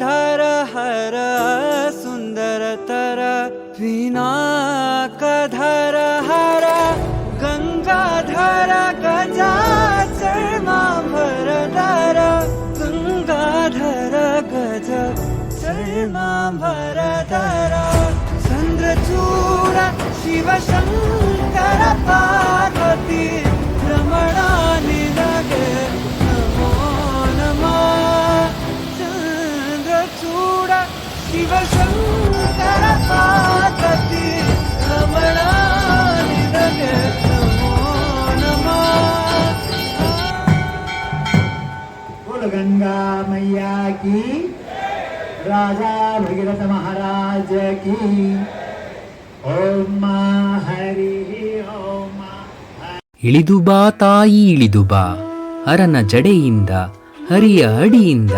धर हर सुन्दरतर कधर हर गङ्गाधर गजा शर्मा भरधर गङ्गाधर गज शर्मा भरधर चन्द्रचूड शिव शङ्कर पारवती गंगा मैया की राजा भगीरथ महाराज की ओम मां हरि ओम मां ಇಳಿದು ಬಾ ತಾಯಿ ಇಳಿದು ಬಾ ಹರನ ಜಡೆಯಿಂದ ಹರಿಯ ಅಡಿಯಿಂದ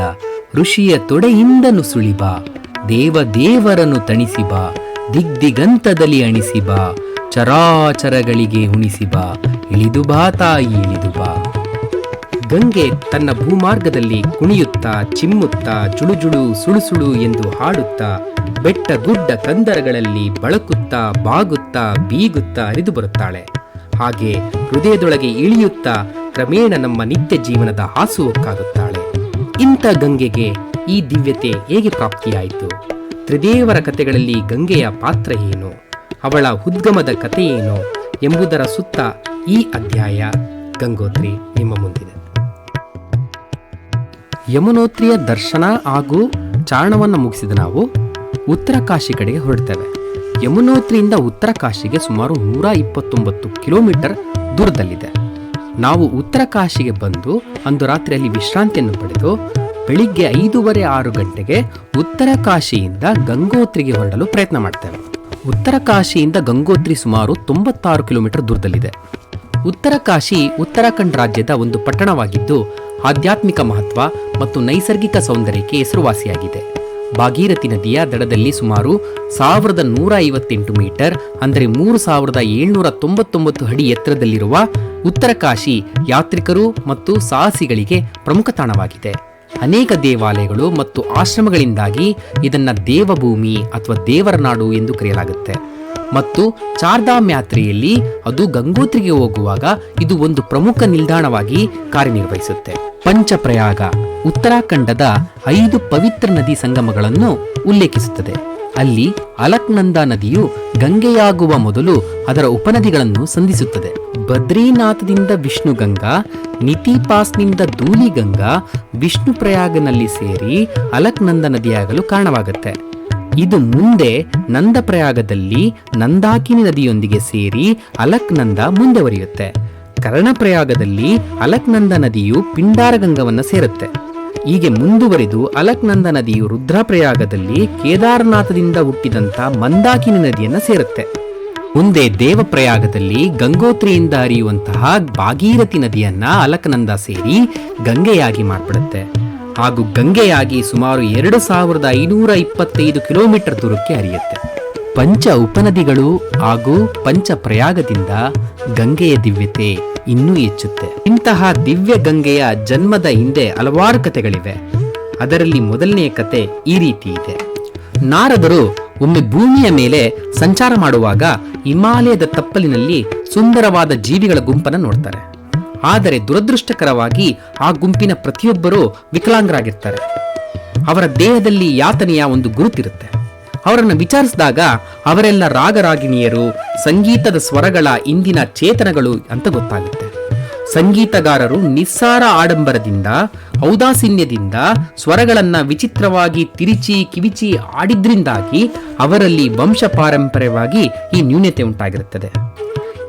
ಋಷಿಯ ತೊಡೆಯಿಂದ ನುಸುಳಿ ಬಾ ದೇವ ದೇವರನ್ನು ತಣಿಸಿ ಬಾ ದಿಗ್ದಿಗಂತದಲ್ಲಿ ಅಣಿಸಿ ಬಾ, ಚರಾಚರಗಳಿಗೆ ಉಣಿಸಿ ಬಾ, ಇಳಿದು ಬಾ ತಾಯಿ, ಇಳಿದು ಬಾ. ಗಂಗೆ ತನ್ನ ಭೂಮಾರ್ಗದಲ್ಲಿ ಕುಣಿಯುತ್ತಾ, ಚಿಮ್ಮುತ್ತಾ ಜುಳುಜುಳು ಸುಳುಸುಳು ಎಂದು ಹಾಡುತ್ತಾ, ಬೆಟ್ಟ ಗುಡ್ಡ ಕಂದರಗಳಲ್ಲಿ ಬಳಕುತ್ತಾ, ಬಾಗುತ್ತಾ, ಬೀಗುತ್ತಾ ಹರಿದು ಬರುತ್ತಾಳೆ. ಹಾಗೆ ಹೃದಯದೊಳಗೆ ಇಳಿಯುತ್ತಾ ಕ್ರಮೇಣ ನಮ್ಮ ನಿತ್ಯ ಜೀವನದ ಹಾಸುಹೊಕ್ಕಾಗುತ್ತಾಳೆ ಇಂಥ ಗಂಗೆಗೆ ಈ ದಿವ್ಯತೆ ಹೇಗೆ ಪ್ರಾಪ್ತಿಯಾಯಿತು? ತ್ರಿದೇವರ ಕಥೆಗಳಲ್ಲಿ ಗಂಗೆಯ ಪಾತ್ರ ಏನು? ಅವಳ ಉದ್ಗಮದ ಕಥೆ ಏನು? ಎಂಬುದರ ಸುತ್ತ ಈ ಅಧ್ಯಾಯ. ಗಂಗೋತ್ರಿ, ನಿಮ್ಮ ಮುಂದಿದೆ. ಯಮುನೋತ್ರಿಯ ದರ್ಶನ ಹಾಗೂ ಚಾರಣವನ್ನು ಮುಗಿಸಿದ ನಾವು ಉತ್ತರ ಕಾಶಿ ಕಡೆಗೆ ಹೊರಡ್ತೇವೆ. ಯಮುನೋತ್ರಿಯಿಂದ ಉತ್ತರ ಕಾಶಿಗೆ ಸುಮಾರು ನೂರ ಇಪ್ಪತ್ತೊಂಬತ್ತು ಕಿಲೋಮೀಟರ್ ದೂರದಲ್ಲಿದೆ. ನಾವು ಉತ್ತರ ಕಾಶಿಗೆ ಬಂದು ಅಂದು ರಾತ್ರಿಯಲ್ಲಿ ವಿಶ್ರಾಂತಿಯನ್ನು ಪಡೆದು ಬೆಳಿಗ್ಗೆ ಐದೂವರೆ ಆರು ಗಂಟೆಗೆ ಉತ್ತರ ಕಾಶಿಯಿಂದ ಗಂಗೋತ್ರಿಗೆ ಹೊರಡಲು ಪ್ರಯತ್ನ ಮಾಡ್ತೇವೆ. ಉತ್ತರ ಕಾಶಿಯಿಂದ ಗಂಗೋತ್ರಿ ಸುಮಾರು ತೊಂಬತ್ತಾರು ಕಿಲೋಮೀಟರ್ ದೂರದಲ್ಲಿದೆ. ಉತ್ತರ ಕಾಶಿ ಉತ್ತರಾಖಂಡ್ ರಾಜ್ಯದ ಒಂದು ಪಟ್ಟಣವಾಗಿದ್ದು, ಆಧ್ಯಾತ್ಮಿಕ ಮಹತ್ವ ಮತ್ತು ನೈಸರ್ಗಿಕ ಸೌಂದರ್ಯಕ್ಕೆ ಹೆಸರುವಾಸಿಯಾಗಿದೆ. ಭಾಗೀರಥಿ ನದಿಯ ದಡದಲ್ಲಿ ಸುಮಾರು ಸಾವಿರದ ನೂರ ಐವತ್ತೆಂಟು ಮೀಟರ್, ಅಂದರೆ ಮೂರು ಸಾವಿರದ ಏಳ್ನೂರ ತೊಂಬತ್ತೊಂಬತ್ತು ಅಡಿ ಎತ್ತರದಲ್ಲಿರುವ ಉತ್ತರ ಕಾಶಿ ಯಾತ್ರಿಕರು ಮತ್ತು ಸಾಹಸಿಗಳಿಗೆ ಪ್ರಮುಖ ತಾಣವಾಗಿದೆ. ಅನೇಕ ದೇವಾಲಯಗಳು ಮತ್ತು ಆಶ್ರಮಗಳಿಂದಾಗಿ ಇದನ್ನು ದೇವಭೂಮಿ ಅಥವಾ ದೇವರ ನಾಡು ಎಂದು ಕರೆಯಲಾಗುತ್ತೆ. ಮತ್ತು ಚಾರ್ಧಾಮ್ ಯಾತ್ರೆಯಲ್ಲಿ ಅದು ಗಂಗೋತ್ರಿಗೆ ಹೋಗುವಾಗ ಇದು ಒಂದು ಪ್ರಮುಖ ನಿಲ್ದಾಣವಾಗಿ ಕಾರ್ಯನಿರ್ವಹಿಸುತ್ತೆ. ಪಂಚಪ್ರಯಾಗ ಉತ್ತರಾಖಂಡದ ಐದು ಪವಿತ್ರ ನದಿ ಸಂಗಮಗಳನ್ನು ಉಲ್ಲೇಖಿಸುತ್ತದೆ. ಅಲ್ಲಿ ಅಲಕ್ನಂದಾ ನದಿಯು ಗಂಗೆಯಾಗುವ ಮೊದಲು ಅದರ ಉಪನದಿಗಳನ್ನು ಸಂಧಿಸುತ್ತದೆ. ಬದ್ರಿನಾಥದಿಂದ ವಿಷ್ಣುಗಂಗಾ, ನಿತಿಪಾಸ್ನಿಂದ ಧೂಲಿಗಂಗಾ ವಿಷ್ಣು ಪ್ರಯಾಗನಲ್ಲಿ ಸೇರಿ ಅಲಕ್ನಂದ ನದಿಯಾಗಲು ಕಾರಣವಾಗುತ್ತೆ. ಇದು ಮುಂದೆ ನಂದಪ್ರಯಾಗದಲ್ಲಿ ನಂದಾಕಿನಿ ನದಿಯೊಂದಿಗೆ ಸೇರಿ ಅಲಕ್ನಂದ ಮುಂದುವರಿಯುತ್ತೆ ಕರ್ಣಪ್ರಯಾಗದಲ್ಲಿ ಅಲಕ್ನಂದ ನದಿಯು ಪಿಂಡಾರಗಂಗವನ್ನು ಸೇರುತ್ತೆ. ಹೀಗೆ ಮುಂದುವರಿದು ಅಲಕ್ನಂದ ನದಿಯು ರುದ್ರಪ್ರಯಾಗದಲ್ಲಿ ಕೇದಾರನಾಥದಿಂದ ಹುಟ್ಟಿದಂಥ ಮಂದಾಕಿನಿ ನದಿಯನ್ನು ಸೇರುತ್ತೆ. ಮುಂದೆ ದೇವಪ್ರಯಾಗದಲ್ಲಿ ಗಂಗೋತ್ರಿಯಿಂದ ಹರಿಯುವಂತಹ ಭಾಗೀರಥಿ ನದಿಯನ್ನ ಅಲಕನಂದ ಸೇರಿ ಗಂಗೆಯಾಗಿ ಮಾರ್ಪಡುತ್ತೆ. ಹಾಗೂ ಗಂಗೆಯಾಗಿ ಸುಮಾರು ಎರಡು ಸಾವಿರದ ಐನೂರ ಇಪ್ಪತ್ತೈದು ಕಿಲೋಮೀಟರ್ ದೂರಕ್ಕೆ ಹರಿಯುತ್ತೆ. ಪಂಚ ಉಪನದಿಗಳು ಹಾಗೂ ಪಂಚ ಪ್ರಯಾಗದಿಂದ ಗಂಗೆಯ ದಿವ್ಯತೆ ಇನ್ನೂ ಹೆಚ್ಚುತ್ತೆ. ಇಂತಹ ದಿವ್ಯ ಗಂಗೆಯ ಜನ್ಮದ ಹಿಂದೆ ಹಲವಾರು ಕಥೆಗಳಿವೆ. ಅದರಲ್ಲಿ ಮೊದಲನೆಯ ಕತೆ ಈ ರೀತಿ ಇದೆ. ನಾರದರು ಒಮ್ಮೆ ಭೂಮಿಯ ಮೇಲೆ ಸಂಚಾರ ಮಾಡುವಾಗ ಹಿಮಾಲಯದ ತಪ್ಪಲಿನಲ್ಲಿ ಸುಂದರವಾದ ಜೀವಿಗಳ ಗುಂಪನ್ನು ನೋಡ್ತಾರೆ. ಆದರೆ ದುರದೃಷ್ಟಕರವಾಗಿ ಆ ಗುಂಪಿನ ಪ್ರತಿಯೊಬ್ಬರೂ ವಿಕಲಾಂಗರಾಗಿರ್ತಾರೆ. ಅವರ ದೇಹದಲ್ಲಿ ಯಾತನೆಯ ಒಂದು ಗುರುತಿರುತ್ತೆ. ಅವರನ್ನು ವಿಚಾರಿಸಿದಾಗ ಅವರೆಲ್ಲ ರಾಗರಾಗಿಣಿಯರು, ಸಂಗೀತದ ಸ್ವರಗಳ ಇಂದಿನ ಚೇತನಗಳು ಅಂತ ಗೊತ್ತಾಗುತ್ತೆ. ಸಂಗೀತಗಾರರು ನಿಸ್ಸಾರ ಆಡಂಬರದಿಂದ, ಔದಾಸೀನ್ಯದಿಂದ, ಸ್ವರಗಳನ್ನ ವಿಚಿತ್ರವಾಗಿ ತಿರುಚಿ ಕಿವಿಚಿ ಆಡಿದ್ರಿಂದಾಗಿ ಅವರಲ್ಲಿ ವಂಶ ಪಾರಂಪರ್ಯವಾಗಿ ಈ ನ್ಯೂನತೆ ಉಂಟಾಗಿರುತ್ತದೆ.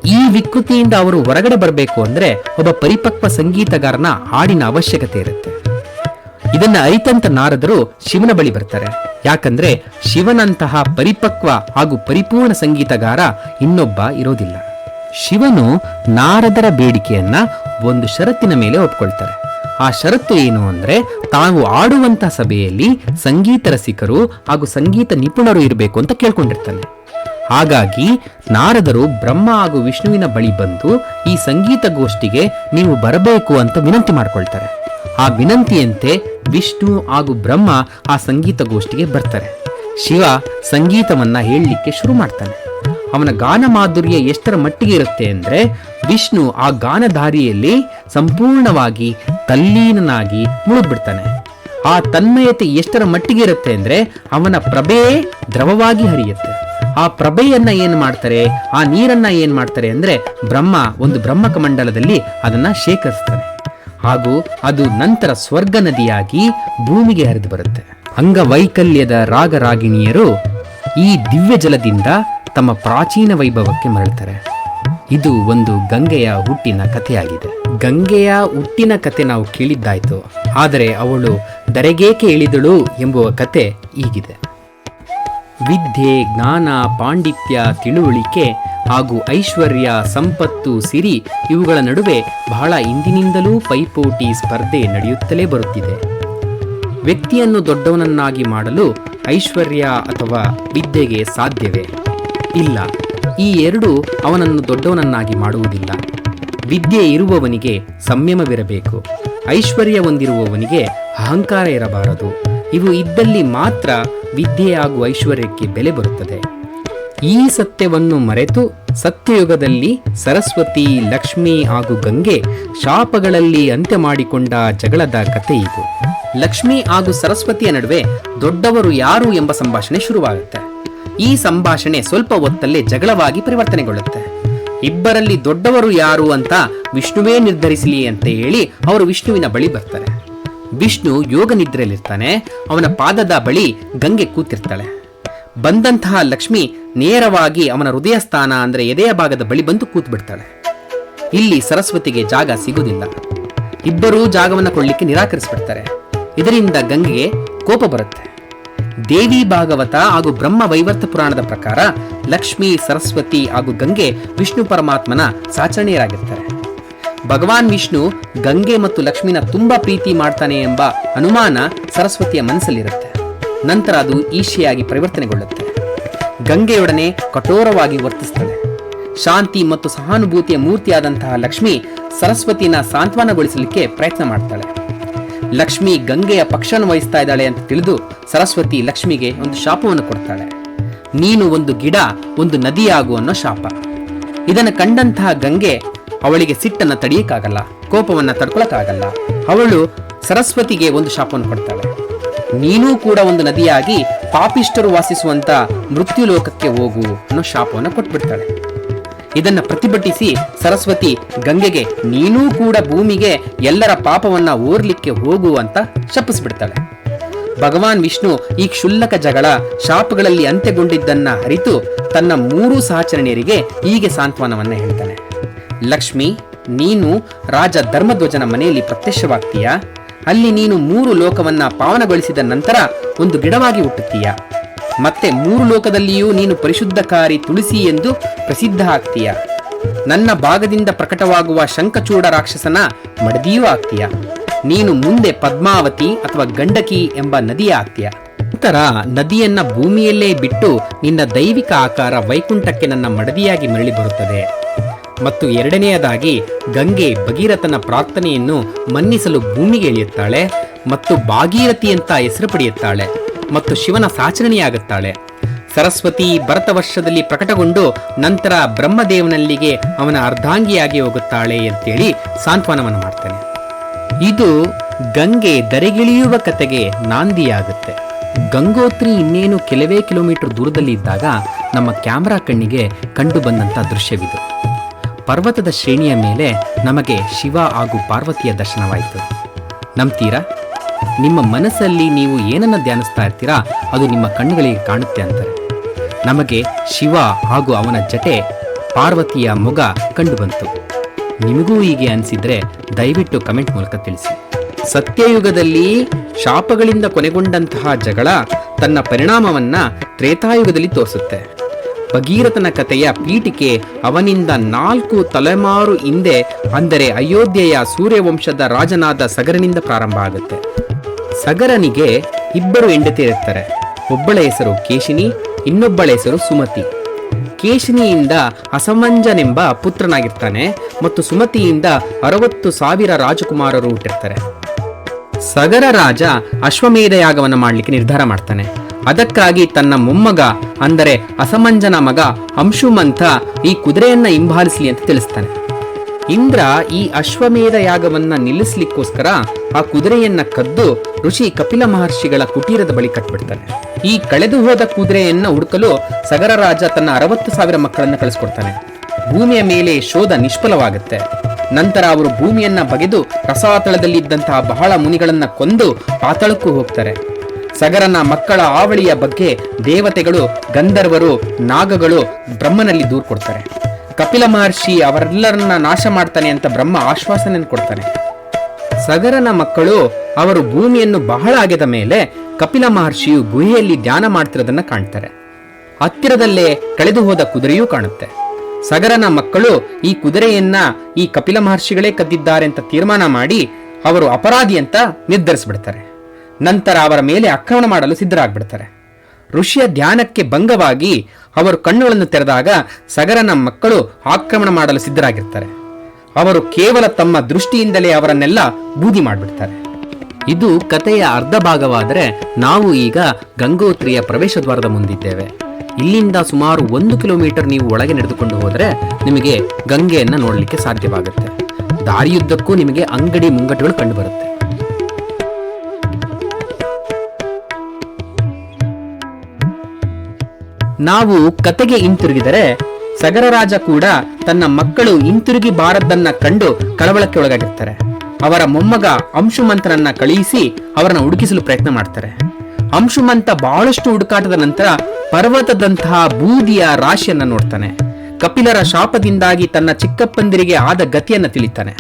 ಈ ವಿಕೃತಿಯಿಂದ ಅವರು ಹೊರಗಡೆ ಬರಬೇಕು ಅಂದ್ರೆ ಒಬ್ಬ ಪರಿಪಕ್ವ ಸಂಗೀತಗಾರನ ಹಾಡಿನ ಅವಶ್ಯಕತೆ ಇರುತ್ತೆ. ಇದನ್ನ ಅರಿತಂತ ನಾರದರು ಶಿವನ ಬಳಿ ಬರ್ತಾರೆ. ಯಾಕಂದ್ರೆ ಶಿವನಂತಹ ಪರಿಪಕ್ವ ಹಾಗೂ ಪರಿಪೂರ್ಣ ಸಂಗೀತಗಾರ ಇನ್ನೊಬ್ಬ ಇರೋದಿಲ್ಲ. ಶಿವನು ನಾರದರ ಬೇಡಿಕೆಯನ್ನ ಒಂದು ಷರತ್ತಿನ ಮೇಲೆ ಒಪ್ಕೊಳ್ತಾರೆ. ಆ ಷರತ್ತು ಏನು ಅಂದ್ರೆ ತಾವು ಆಡುವಂತಹ ಸಭೆಯಲ್ಲಿ ಸಂಗೀತ ರಸಿಕರು ಹಾಗೂ ಸಂಗೀತ ನಿಪುಣರು ಇರಬೇಕು ಅಂತ ಕೇಳ್ಕೊಂಡಿರ್ತಾನೆ. ಹಾಗಾಗಿ ನಾರದರು ಬ್ರಹ್ಮ ಹಾಗೂ ವಿಷ್ಣುವಿನ ಬಳಿ ಬಂದು ಈ ಸಂಗೀತ ಗೋಷ್ಠಿಗೆ ನೀವು ಬರಬೇಕು ಅಂತ ವಿನಂತಿ ಮಾಡ್ಕೊಳ್ತಾರೆ. ಆ ವಿನಂತಿಯಂತೆ ವಿಷ್ಣು ಹಾಗೂ ಬ್ರಹ್ಮ ಆ ಸಂಗೀತ ಗೋಷ್ಠಿಗೆ ಬರ್ತಾರೆ. ಶಿವ ಸಂಗೀತವನ್ನ ಹೇಳಲಿಕ್ಕೆ ಶುರು ಮಾಡ್ತಾನೆ. ಅವನ ಗಾನ ಮಾಧುರ್ಯ ಎಷ್ಟರ ಮಟ್ಟಿಗೆ ಇರುತ್ತೆ ಅಂದ್ರೆ ವಿಷ್ಣು ಆ ಗಾನಧಾರಿಯಲ್ಲಿ ಸಂಪೂರ್ಣವಾಗಿ ತಲ್ಲೀನನಾಗಿ ಮುಳುಗ್ಬಿಡ್ತಾನೆ. ಆ ತನ್ಮಯತೆ ಎಷ್ಟರ ಮಟ್ಟಿಗೆ ಇರುತ್ತೆ ಅಂದ್ರೆ ಅವನ ಪ್ರಭೆಯೇ ದ್ರವವಾಗಿ ಹರಿಯುತ್ತೆ. ಆ ಪ್ರಭೆಯನ್ನ ಏನ್ ಮಾಡ್ತಾರೆ? ಆ ನೀರನ್ನ ಏನ್ ಮಾಡ್ತಾರೆ ಅಂದ್ರೆ ಬ್ರಹ್ಮ, ಒಂದು ಬ್ರಹ್ಮಕ ಮಂಡಲದಲ್ಲಿ ಅದನ್ನ ಶೇಖರಿಸ್ತಾನೆ ಹಾಗೂ ಅದು ನಂತರ ಸ್ವರ್ಗ ನದಿಯಾಗಿ ಭೂಮಿಗೆ ಹರಿದು ಬರುತ್ತೆ. ಅಂಗವೈಕಲ್ಯದ ರಾಗರಾಗಿಣಿಯರು ಈ ದಿವ್ಯ ಜಲದಿಂದ ತಮ್ಮ ಪ್ರಾಚೀನ ವೈಭವಕ್ಕೆ ಮರಳ್ತಾರೆ ಇದು ಒಂದು ಗಂಗೆಯ ಹುಟ್ಟಿನ ಕಥೆಯಾಗಿದೆ. ಗಂಗೆಯ ಹುಟ್ಟಿನ ಕತೆ ನಾವು ಕೇಳಿದ್ದಾಯ್ತು. ಆದರೆ ಅವಳು ದರೆಗೇಕೆ ಇಳಿದಳು ಎಂಬುವ ಕತೆ ಈಗಿದೆ ವಿದ್ಯೆ, ಜ್ಞಾನ, ಪಾಂಡಿತ್ಯ, ತಿಳುವಳಿಕೆ ಹಾಗೂ ಐಶ್ವರ್ಯ, ಸಂಪತ್ತು, ಸಿರಿ ಇವುಗಳ ನಡುವೆ ಬಹಳ ಇಂದಿನಿಂದಲೂ ಪೈಪೋಟಿ ಸ್ಪರ್ಧೆ ನಡೆಯುತ್ತಲೇ ಬರುತ್ತಿದೆ. ವ್ಯಕ್ತಿಯನ್ನು ದೊಡ್ಡವನನ್ನಾಗಿ ಮಾಡಲು ಐಶ್ವರ್ಯ ಅಥವಾ ವಿದ್ಯೆಗೆ ಸಾಧ್ಯವೇ? ಇಲ್ಲ. ಈ ಎರಡು ಅವನನ್ನು ದೊಡ್ಡವನನ್ನಾಗಿ ಮಾಡುವುದಿಲ್ಲ. ವಿದ್ಯೆ ಇರುವವನಿಗೆ ಸಂಯಮವಿರಬೇಕು. ಐಶ್ವರ್ಯ ಹೊಂದಿರುವವನಿಗೆ ಅಹಂಕಾರ ಇರಬಾರದು. ಇವು ಇದ್ದಲ್ಲಿ ಮಾತ್ರ ವಿದ್ಯೆ ಹಾಗೂ ಐಶ್ವರ್ಯಕ್ಕೆ ಬೆಲೆ ಬರುತ್ತದೆ. ಈ ಸತ್ಯವನ್ನು ಮರೆತು ಸತ್ಯಯುಗದಲ್ಲಿ ಸರಸ್ವತಿ, ಲಕ್ಷ್ಮಿ ಹಾಗೂ ಗಂಗೆ ಶಾಪಗಳಲ್ಲಿ ಅಂತ್ಯ ಮಾಡಿಕೊಂಡ ಜಗಳದ ಕಥೆ ಇದು. ಲಕ್ಷ್ಮಿ ಹಾಗೂ ಸರಸ್ವತಿಯ ನಡುವೆ ದೊಡ್ಡವರು ಯಾರು ಎಂಬ ಸಂಭಾಷಣೆ ಶುರುವಾಗುತ್ತೆ. ಈ ಸಂಭಾಷಣೆ ಸ್ವಲ್ಪ ಹೊತ್ತಲ್ಲೇ ಜಗಳವಾಗಿ ಪರಿವರ್ತನೆಗೊಳ್ಳುತ್ತೆ. ಇಬ್ಬರಲ್ಲಿ ದೊಡ್ಡವರು ಯಾರು ಅಂತ ವಿಷ್ಣುವೇ ನಿರ್ಧರಿಸಲಿ ಅಂತ ಹೇಳಿ ಅವರು ವಿಷ್ಣುವಿನ ಬಳಿ ಬರ್ತಾರೆ. ವಿಷ್ಣು ಯೋಗ ನಿದ್ರೆಯಲ್ಲಿರ್ತಾನೆ ಅವನ ಪಾದದ ಬಳಿ ಗಂಗೆ ಕೂತಿರ್ತಾಳೆ. ಬಂದಂತಹ ಲಕ್ಷ್ಮಿ ನೇರವಾಗಿ ಅವನ ಹೃದಯ ಸ್ಥಾನ ಅಂದ್ರೆ ಎದೆಯ ಭಾಗದ ಬಳಿ ಬಂದು ಕೂತ್ ಬಿಡ್ತಾಳೆ ಇಲ್ಲಿ ಸರಸ್ವತಿಗೆ ಜಾಗ ಸಿಗುವುದಿಲ್ಲ ಇಬ್ಬರೂ ಜಾಗವನ್ನು ಕೊಡ್ಲಿಕ್ಕೆ ನಿರಾಕರಿಸಿಬಿಡ್ತಾರೆ. ಇದರಿಂದ ಗಂಗೆಗೆ ಕೋಪ ಬರುತ್ತೆ. ದೇವಿ ಭಾಗವತ ಹಾಗೂ ಬ್ರಹ್ಮ ವೈವರ್ತ ಪುರಾಣದ ಪ್ರಕಾರ ಲಕ್ಷ್ಮಿ, ಸರಸ್ವತಿ ಹಾಗೂ ಗಂಗೆ ವಿಷ್ಣು ಪರಮಾತ್ಮನ ಸಾಚರಣೆಯರಾಗಿರ್ತಾರೆ. ಭಗವಾನ್ ವಿಷ್ಣು ಗಂಗೆ ಮತ್ತು ಲಕ್ಷ್ಮಿನ ತುಂಬಾ ಪ್ರೀತಿ ಮಾಡ್ತಾನೆ ಎಂಬ ಅನುಮಾನ ಸರಸ್ವತಿಯ ಮನಸ್ಸಲ್ಲಿರುತ್ತೆ. ನಂತರ ಅದು ಈಶೆಯಾಗಿ ಪರಿವರ್ತನೆಗೊಳ್ಳುತ್ತೆ. ಗಂಗೆಯೊಡನೆ ಕಠೋರವಾಗಿ ವರ್ತಿಸುತ್ತದೆ ಶಾಂತಿ ಮತ್ತು ಸಹಾನುಭೂತಿಯ ಮೂರ್ತಿಯಾದಂತಹ ಲಕ್ಷ್ಮಿ ಸರಸ್ವತಿನ ಸಾಂತ್ವನಗೊಳಿಸಲಿಕ್ಕೆ ಪ್ರಯತ್ನ ಮಾಡ್ತಾಳೆ. ಲಕ್ಷ್ಮಿ ಗಂಗೆಯ ಪಕ್ಷವನ್ನು ವಹಿಸ್ತಾ ಇದ್ದಾಳೆ ಅಂತ ತಿಳಿದು ಸರಸ್ವತಿ ಲಕ್ಷ್ಮಿಗೆ ಒಂದು ಶಾಪವನ್ನು ಕೊಡ್ತಾಳೆ. ನೀನು ಒಂದು ಗಿಡ, ಒಂದು ನದಿಯಾಗು ಅನ್ನೋ ಶಾಪ. ಇದನ್ನು ಕಂಡಂತಹ ಗಂಗೆ ಅವಳಿಗೆ ಸಿಟ್ಟನ್ನ ತಡೆಯಕ್ಕಾಗಲ್ಲ, ಕೋಪವನ್ನ ತಡ್ಕೊಳಕ್ಕಾಗಲ್ಲ. ಅವಳು ಸರಸ್ವತಿಗೆ ಒಂದು ಶಾಪವನ್ನು ಕೊಡ್ತಾಳೆ. ನೀನೂ ಕೂಡ ಒಂದು ನದಿಯಾಗಿ ಪಾಪಿಷ್ಟರು ವಾಸಿಸುವಂತ ಮೃತ್ಯು ಲೋಕಕ್ಕೆ ಹೋಗು ಅನ್ನೋ ಶಾಪವನ್ನು ಕೊಟ್ಬಿಡ್ತಾಳೆ. ಇದನ್ನ ಪ್ರತಿಭಟಿಸಿ ಸರಸ್ವತಿ ಗಂಗೆಗೆ ನೀನೂ ಕೂಡ ಭೂಮಿಗೆ ಎಲ್ಲರ ಪಾಪವನ್ನ ಓರ್ಲಿಕ್ಕೆ ಹೋಗು ಅಂತ ಶಪಿಸ್ಬಿಡ್ತಾಳೆ. ಭಗವಾನ್ ವಿಷ್ಣು ಈ ಕ್ಷುಲ್ಲಕ ಜಗಳ ಶಾಪಗಳಲ್ಲಿ ಅಂತ್ಯಗೊಂಡಿದ್ದನ್ನ ಅರಿತು ತನ್ನ ಮೂರು ಸಹಚರಣಿಯರಿಗೆ ಹೀಗೆ ಸಾಂತ್ವನವನ್ನ ಹೇಳ್ತಾನೆ. ಲಕ್ಷ್ಮಿ, ನೀನು ರಾಜ ಧರ್ಮಧ್ವಜನ ಮನೆಯಲ್ಲಿ ಪ್ರತ್ಯಕ್ಷವಾಗ್ತೀಯಾ? ಅಲ್ಲಿ ನೀನು ಮೂರು ಲೋಕವನ್ನ ಪಾವನಗೊಳಿಸಿದ ನಂತರ ಒಂದು ಗಿಡವಾಗಿ ಹುಟ್ಟುತ್ತೀಯ? ಮತ್ತೆ ಮೂರು ಲೋಕದಲ್ಲಿಯೂ ನೀನು ಪರಿಶುದ್ಧಕಾರಿ ತುಳಸಿ ಎಂದು ಪ್ರಸಿದ್ಧ ಆಗ್ತೀಯ? ನನ್ನ ಭಾಗದಿಂದ ಪ್ರಕಟವಾಗುವ ಶಂಖಚೂಡ ರಾಕ್ಷಸನ ಮಡದಿಯೂ ಆಗ್ತೀಯ? ನೀನು ಮುಂದೆ ಪದ್ಮಾವತಿ ಅಥವಾ ಗಂಡಕಿ ಎಂಬ ನದಿಯ ಆಗ್ತೀಯ? ನಂತರ ನದಿಯನ್ನ ಭೂಮಿಯಲ್ಲೇ ಬಿಟ್ಟು ನಿನ್ನ ದೈವಿಕ ಆಕಾರ ವೈಕುಂಠಕ್ಕೆ ನನ್ನ ಮಡದಿಯಾಗಿ ಮರಳಿ ಬರುತ್ತದೆ. ಮತ್ತು ಎರಡನೆಯದಾಗಿ ಗಂಗೆ ಭಗೀರಥನ ಪ್ರಾರ್ಥನೆಯನ್ನು ಮನ್ನಿಸಲು ಭೂಮಿಗೆ ಇಳಿಯುತ್ತಾಳೆ ಮತ್ತು ಭಾಗೀರಥಿ ಅಂತ ಹೆಸರು ಪಡೆಯುತ್ತಾಳೆ ಮತ್ತು ಶಿವನ ಸಾಚರಣೆಯಾಗುತ್ತಾಳೆ. ಸರಸ್ವತಿ ಭರತವರ್ಷದಲ್ಲಿ ಪ್ರಕಟಗೊಂಡು ನಂತರ ಬ್ರಹ್ಮದೇವನಲ್ಲಿಗೆ ಅವನ ಅರ್ಧಾಂಗಿಯಾಗಿ ಹೋಗುತ್ತಾಳೆ ಅಂತೇಳಿ ಸಾಂತ್ವನವನ್ನು ಮಾಡ್ತಾನೆ. ಇದು ಗಂಗೆ ದರೆಗಿಳಿಯುವ ಕತೆಗೆ ನಾಂದಿಯಾಗುತ್ತೆ. ಗಂಗೋತ್ರಿ ಇನ್ನೇನು ಕೆಲವೇ ಕಿಲೋಮೀಟರ್ ದೂರದಲ್ಲಿ ಇದ್ದಾಗ ನಮ್ಮ ಕ್ಯಾಮರಾ ಕಣ್ಣಿಗೆ ಕಂಡು ಬಂದಂಥ ದೃಶ್ಯವಿದು. ಪರ್ವತದ ಶ್ರೇಣಿಯ ಮೇಲೆ ನಮಗೆ ಶಿವ ಹಾಗೂ ಪಾರ್ವತಿಯ ದರ್ಶನವಾಯಿತು. ನಂಬ್ತೀರಾ? ನಿಮ್ಮ ಮನಸ್ಸಲ್ಲಿ ನೀವು ಏನನ್ನ ಧ್ಯಾನಿಸ್ತಾ ಇರ್ತೀರಾ, ಅದು ನಿಮ್ಮ ಕಣ್ಣುಗಳಿಗೆ ಕಾಣುತ್ತೆ ಅಂತಾರೆ. ನಮಗೆ ಶಿವ ಹಾಗೂ ಅವನ ಜಟೆ ಪಾರ್ವತಿಯ ಮೊಗ ಕಂಡುಬಂತು. ನಿಮಗೂ ಹೀಗೆ ಅನಿಸಿದ್ರೆ ದಯವಿಟ್ಟು ಕಮೆಂಟ್ ಮೂಲಕ ತಿಳಿಸಿ. ಸತ್ಯಯುಗದಲ್ಲಿ ಶಾಪಗಳಿಂದ ಕೊನೆಗೊಂಡಂತಹ ಜಗಳ ತನ್ನ ಪರಿಣಾಮವನ್ನ ತ್ರೇತಾಯುಗದಲ್ಲಿ ತೋರಿಸುತ್ತೆ. ಭಗೀರಥನ ಕಥೆಯ ಪೀಠಿಕೆ ಅವನಿಂದ ನಾಲ್ಕು ತಲೆಮಾರು ಹಿಂದೆ ಅಂದರೆ ಅಯೋಧ್ಯೆಯ ಸೂರ್ಯವಂಶದ ರಾಜನಾದ ಸಗರನಿಂದ ಪ್ರಾರಂಭ ಆಗುತ್ತೆ. ಸಗರನಿಗೆ ಇಬ್ಬರು ಹೆಂಡತಿಯರಿರ್ತಾರೆ ಒಬ್ಬಳ ಹೆಸರು ಕೇಶಿನಿ, ಇನ್ನೊಬ್ಬಳ ಹೆಸರು ಸುಮತಿ. ಕೇಶಿನಿಯಿಂದ ಅಸಮಂಜನೆಂಬ ಪುತ್ರನಾಗಿರ್ತಾನೆ ಮತ್ತು ಸುಮತಿಯಿಂದ ಅರವತ್ತು ಸಾವಿರ ರಾಜಕುಮಾರರು ಹುಟ್ಟಿರ್ತಾರೆ. ಸಗರ ರಾಜ ಅಶ್ವಮೇಧ ಯಾಗವನ್ನು ಮಾಡಲಿಕ್ಕೆ ನಿರ್ಧಾರ ಮಾಡ್ತಾನೆ. ಅದಕ್ಕಾಗಿ ತನ್ನ ಮೊಮ್ಮಗ, ಅಂದರೆ ಅಸಮಂಜನ ಮಗ ಅಂಶುಮಂತ ಈ ಕುದುರೆಯನ್ನ ಹಿಂಬಾಲಿಸಲಿ ಅಂತ ತಿಳಿಸ್ತಾನೆ. ಇಂದ್ರ ಈ ಅಶ್ವಮೇಧ ಯಾಗವನ್ನ ನಿಲ್ಲಿಸ್ಲಿಕ್ಕೋಸ್ಕರ ಆ ಕುದುರೆಯನ್ನ ಕದ್ದು ಋಷಿ ಕಪಿಲ ಮಹರ್ಷಿಗಳ ಕುಟೀರದ ಬಳಿ ಕಟ್ಬಿಡ್ತಾನೆ. ಈ ಕಳೆದು ಹೋದ ಕುದುರೆಯನ್ನ ಹುಡುಕಲು ಸಗರ ರಾಜ ತನ್ನ ಅರವತ್ತು ಸಾವಿರ ಮಕ್ಕಳನ್ನ ಕಳಿಸ್ಕೊಡ್ತಾನೆ. ಭೂಮಿಯ ಮೇಲೆ ಶೋಧ ನಿಷ್ಫಲವಾಗುತ್ತೆ. ನಂತರ ಅವರು ಭೂಮಿಯನ್ನ ಬಗೆದು ರಸಾತಳದಲ್ಲಿದ್ದಂತಹ ಬಹಳ ಮುನಿಗಳನ್ನ ಕೊಂದು ಪಾತಾಳಕ್ಕೂ ಹೋಗ್ತಾರೆ. ಸಗರನ ಮಕ್ಕಳ ಆವಳಿಯ ಬಗ್ಗೆ ದೇವತೆಗಳು, ಗಂಧರ್ವರು, ನಾಗಗಳು ಬ್ರಹ್ಮನಲ್ಲಿ ದೂರು ಕೊಡ್ತಾರೆ. ಕಪಿಲ ಮಹರ್ಷಿ ಅವರೆಲ್ಲರನ್ನ ನಾಶ ಮಾಡ್ತಾನೆ ಅಂತ ಬ್ರಹ್ಮ ಆಶ್ವಾಸನೆ ಕೊಡ್ತಾನೆ. ಸಗರನ ಮಕ್ಕಳು ಅವರು ಭೂಮಿಯನ್ನು ಬಹಳ ಅಗೆದ ಮೇಲೆ ಕಪಿಲ ಮಹರ್ಷಿಯು ಗುಹೆಯಲ್ಲಿ ಧ್ಯಾನ ಮಾಡ್ತಿರೋದನ್ನ ಕಾಣ್ತಾರೆ. ಹತ್ತಿರದಲ್ಲೇ ಕಳೆದು ಹೋದ ಕುದುರೆಯೂ ಕಾಣುತ್ತೆ. ಸಗರನ ಮಕ್ಕಳು ಈ ಕುದುರೆಯನ್ನ ಈ ಕಪಿಲ ಮಹರ್ಷಿಗಳೇ ಕದ್ದಿದ್ದಾರೆ ಅಂತ ತೀರ್ಮಾನ ಮಾಡಿ ಅವರು ಅಪರಾಧಿ ಅಂತ ನಿರ್ಧರಿಸ್ಬಿಡ್ತಾರೆ. ನಂತರ ಅವರ ಮೇಲೆ ಆಕ್ರಮಣ ಮಾಡಲು ಸಿದ್ಧರಾಗ್ಬಿಡ್ತಾರೆ. ಋಷಿಯ ಧ್ಯಾನಕ್ಕೆ ಭಂಗವಾಗಿ ಅವರು ಕಣ್ಣುಗಳನ್ನು ತೆರೆದಾಗ ಸಗರನ ಮಕ್ಕಳು ಆಕ್ರಮಣ ಮಾಡಲು ಸಿದ್ಧರಾಗಿರ್ತಾರೆ. ಅವರು ಕೇವಲ ತಮ್ಮ ದೃಷ್ಟಿಯಿಂದಲೇ ಅವರನ್ನೆಲ್ಲ ಬೂದಿ ಮಾಡಿಬಿಡ್ತಾರೆ. ಇದು ಕಥೆಯ ಅರ್ಧ ಭಾಗವಾದರೆ ನಾವು ಈಗ ಗಂಗೋತ್ರಿಯ ಪ್ರವೇಶ ದ್ವಾರದ ಮುಂದಿದ್ದೇವೆ. ಇಲ್ಲಿಂದ ಸುಮಾರು ಒಂದು ಕಿಲೋಮೀಟರ್ ನೀವು ಒಳಗೆ ನಡೆದುಕೊಂಡು ಹೋದರೆ ನಿಮಗೆ ಗಂಗೆಯನ್ನು ನೋಡಲಿಕ್ಕೆ ಸಾಧ್ಯವಾಗುತ್ತೆ. ದಾರಿಯುದ್ದಕ್ಕೂ ನಿಮಗೆ ಅಂಗಡಿ ಮುಂಗಟ್ಟುಗಳು ಕಂಡುಬರುತ್ತೆ. ನಾವು ಕತೆಗೆ ಹಿಂತಿರುಗಿದರೆ ಸಗರರಾಜ ಕೂಡ ತನ್ನ ಮಕ್ಕಳು ಹಿಂತಿರುಗಿ ಬಾರದ್ದನ್ನ ಕಂಡು ಕಳವಳಕ್ಕೆ ಒಳಗಾಗಿರ್ತಾರೆ. ಅವರ ಮೊಮ್ಮಗ ಅಂಶುಮಂತನನ್ನ ಕಳುಹಿಸಿ ಅವರನ್ನ ಹುಡುಕಿಸಲು ಪ್ರಯತ್ನ ಮಾಡ್ತಾರೆ. ಅಂಶುಮಂತ ಬಹಳಷ್ಟು ಹುಡುಕಾಟದ ನಂತರ ಪರ್ವತದಂತಹ ಬೂದಿಯ ರಾಶಿಯನ್ನ ನೋಡ್ತಾನೆ. ಕಪಿಲರ ಶಾಪದಿಂದಾಗಿ ತನ್ನ ಚಿಕ್ಕಪ್ಪಂದಿರಿಗೆ ಆದ ಗತಿಯನ್ನ ತಿಳಿತಾನೆ.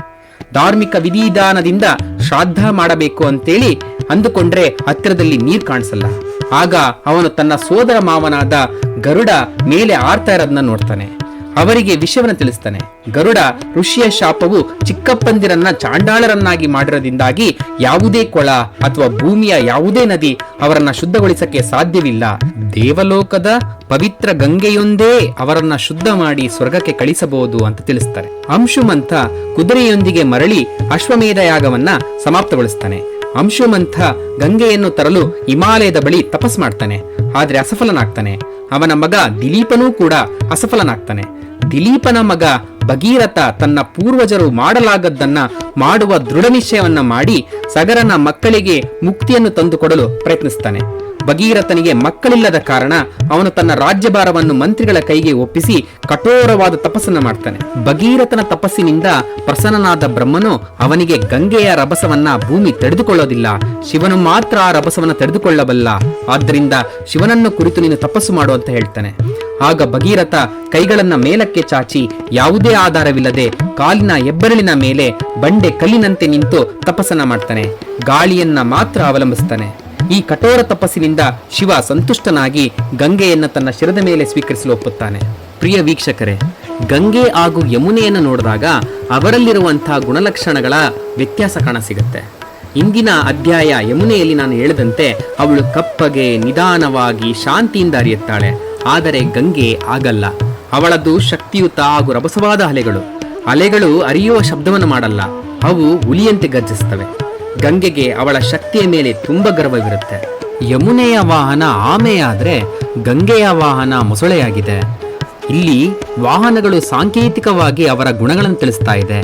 ಧಾರ್ಮಿಕ ವಿಧಿವಿಧಾನದಿಂದ ಶ್ರಾದ್ದ ಮಾಡಬೇಕು ಅಂತೇಳಿ ಅಂದುಕೊಂಡ್ರೆ ಹತ್ತಿರದಲ್ಲಿ ನೀರ್ ಕಾಣಿಸಲ್ಲ. ಆಗ ಅವನು ತನ್ನ ಸೋದರ ಮಾವನಾದ ಗರುಡ ಮೇಲೆ ಆರ್ತಾ ಇರೋದನ್ನ ನೋಡ್ತಾನೆ. ಅವರಿಗೆ ವಿಷಯವನ್ನು ತಿಳಿಸ್ತಾನೆ. ಗರುಡ ಋಷಿಯ ಶಾಪವು ಚಿಕ್ಕಪ್ಪಂದಿರನ್ನ ಚಾಂಡಾಳರನ್ನಾಗಿ ಮಾಡಿರೋದ್ರಿಂದಾಗಿ ಯಾವುದೇ ಕೊಳ ಅಥವಾ ಭೂಮಿಯ ಯಾವುದೇ ನದಿ ಅವರನ್ನ ಶುದ್ಧಗೊಳಿಸಕ್ಕೆ ಸಾಧ್ಯವಿಲ್ಲ. ದೇವಲೋಕದ ಪವಿತ್ರ ಗಂಗೆಯೊಂದೇ ಅವರನ್ನ ಶುದ್ಧ ಮಾಡಿ ಸ್ವರ್ಗಕ್ಕೆ ಕಳಿಸಬಹುದು ಅಂತ ತಿಳಿಸ್ತಾರೆ. ಅಂಶುಮಂತ ಕುದುರೆಯೊಂದಿಗೆ ಮರಳಿ ಅಶ್ವಮೇಧ ಯಾಗವನ್ನ ಸಮಾಪ್ತಗೊಳಿಸ್ತಾನೆ. ಅಂಶುಮಂತ ಗಂಗೆಯನ್ನು ತರಲು ಹಿಮಾಲಯದ ಬಳಿ ತಪಸ್ ಮಾಡ್ತಾನೆ. ಆದ್ರೆ ಅಸಫಲನಾಗ್ತಾನೆ. ಅವನ ಮಗ ದಿಲೀಪನೂ ಕೂಡ ಅಸಫಲನಾಗ್ತಾನೆ. ದಿಲೀಪನ ಮಗ ಭಗೀರಥ ತನ್ನ ಪೂರ್ವಜರು ಮಾಡಲಾಗದ್ದನ್ನ ಮಾಡುವ ದೃಢ ನಿಶ್ಚಯವನ್ನ ಮಾಡಿ ಸಗರನ ಮಕ್ಕಳಿಗೆ ಮುಕ್ತಿಯನ್ನು ತಂದುಕೊಡಲು ಪ್ರಯತ್ನಿಸ್ತಾನೆ. ಭಗೀರಥನಿಗೆ ಮಕ್ಕಳಿಲ್ಲದ ಕಾರಣ ಅವನು ತನ್ನ ರಾಜ್ಯಭಾರವನ್ನು ಮಂತ್ರಿಗಳ ಕೈಗೆ ಒಪ್ಪಿಸಿ ಕಠೋರವಾದ ತಪಸ್ಸನ್ನು ಮಾಡ್ತಾನೆ. ಭಗೀರಥನ ತಪಸ್ಸಿನಿಂದ ಪ್ರಸನ್ನನಾದ ಬ್ರಹ್ಮನು ಅವನಿಗೆ ಗಂಗೆಯ ರಭಸವನ್ನ ಭೂಮಿ ತಡೆದುಕೊಳ್ಳೋದಿಲ್ಲ. ಶಿವನು ಮಾತ್ರ ಆ ರಭಸವನ್ನ ತಡೆದುಕೊಳ್ಳಬಲ್ಲ. ಆದ್ದರಿಂದ ಶಿವನನ್ನು ಕುರಿತು ನೀನು ತಪಸ್ಸು ಮಾಡು ಅಂತ ಹೇಳ್ತಾನೆ. ಆಗ ಭಗೀರಥ ಕೈಗಳನ್ನ ಮೇಲಕ್ಕೆ ಚಾಚಿ ಯಾವುದೇ ಆಧಾರವಿಲ್ಲದೆ ಕಾಲಿನ ಹೆಬ್ಬೆರಳಿನ ಮೇಲೆ ಬಂಡೆ ಕಲ್ಲಿನಂತೆ ನಿಂತು ತಪಸ್ಸನ್ನ ಮಾಡ್ತಾನೆ. ಗಾಳಿಯನ್ನ ಮಾತ್ರ ಅವಲಂಬಿಸ್ತಾನೆ. ಈ ಕಠೋರ ತಪಸ್ಸಿನಿಂದ ಶಿವ ಸಂತುಷ್ಟನಾಗಿ ಗಂಗೆಯನ್ನ ತನ್ನ ಶಿರದ ಮೇಲೆ ಸ್ವೀಕರಿಸಲು ಒಪ್ಪುತ್ತಾನೆ. ಪ್ರಿಯ ವೀಕ್ಷಕರೇ, ಗಂಗೆ ಹಾಗೂ ಯಮುನೆಯನ್ನು ನೋಡಿದಾಗ ಅವರಲ್ಲಿರುವಂತಹ ಗುಣಲಕ್ಷಣಗಳ ವ್ಯತ್ಯಾಸ ಕಾಣಸಿಗುತ್ತೆ. ಇಂದಿನ ಅಧ್ಯಾಯ ಯಮುನೆಯಲ್ಲಿ ನಾನು ಹೇಳಿದಂತೆ ಅವಳು ಕಪ್ಪಗೆ ನಿಧಾನವಾಗಿ ಶಾಂತಿಯಿಂದ ಅರಿಯುತ್ತಾಳೆ. ಆದರೆ ಗಂಗೆ ಆಗಲ್ಲ. ಅವಳದು ಶಕ್ತಿಯುತ ಹಾಗೂ ರಭಸವಾದ ಅಲೆಗಳು. ಅಲೆಗಳು ಅರಿಯುವ ಶಬ್ದವನ್ನು ಮಾಡಲ್ಲ. ಅವು ಹುಲಿಯಂತೆ ಗರ್ಜಿಸ್ತವೆ ಗಂಗೆಗೆ ಅವಳ ಶಕ್ತಿಯ ಮೇಲೆ ತುಂಬ ಗರ್ವವಿರುತ್ತೆ. ಯಮುನೆಯ ವಾಹನ ಆಮೆಯಾದರೆ ಗಂಗೆಯ ವಾಹನ ಮೊಸಳೆಯಾಗಿದೆ. ಇಲ್ಲಿ ವಾಹನಗಳು ಸಾಂಕೇತಿಕವಾಗಿ ಅವರ ಗುಣಗಳನ್ನು ತಿಳಿಸ್ತಾ ಇದೆ.